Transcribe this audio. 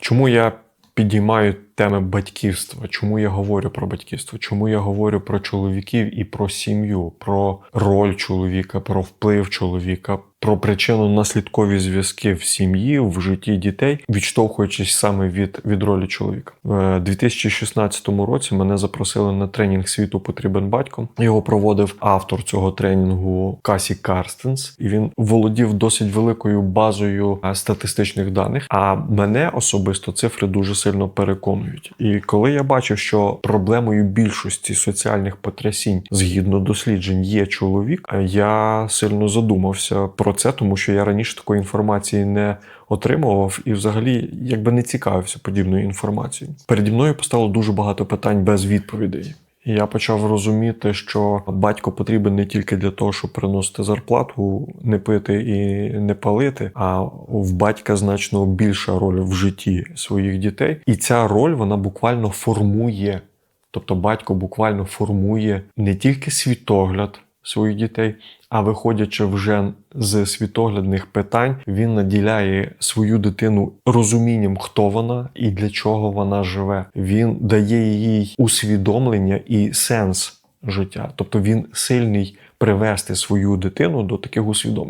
Чому я підіймаю теми батьківства? Чому я говорю про батьківство? Чому я говорю про чоловіків і про сім'ю, про роль чоловіка, про вплив чоловіка, про причинно-наслідкові зв'язки в сім'ї, в житті дітей, відштовхуючись саме від, від ролі чоловіка. У 2016 році мене запросили на тренінг світу потрібен батько. Його проводив автор цього тренінгу Касі Карстенс, і він володів досить великою базою е, статистичних даних. А мене особисто цифри дуже сильно переконують. І коли я бачив, що проблемою більшості соціальних потрясінь згідно досліджень є чоловік, е, я сильно задумався про це, тому що я раніше такої інформації не отримував і взагалі якби не цікавився подібною інформацією. Переді мною постало дуже багато питань без відповідей. Я почав розуміти, що батько потрібен не тільки для того, щоб приносити зарплату, не пити і не палити, а в батька значно більша роль в житті своїх дітей. І ця роль вона буквально формує. Тобто батько буквально формує не тільки світогляд своїх дітей, а виходячи вже з світоглядних питань, він наділяє свою дитину розумінням, хто вона і для чого вона живе. Він дає їй усвідомлення і сенс життя. Тобто він сильний привести свою дитину до таких усвідомлень.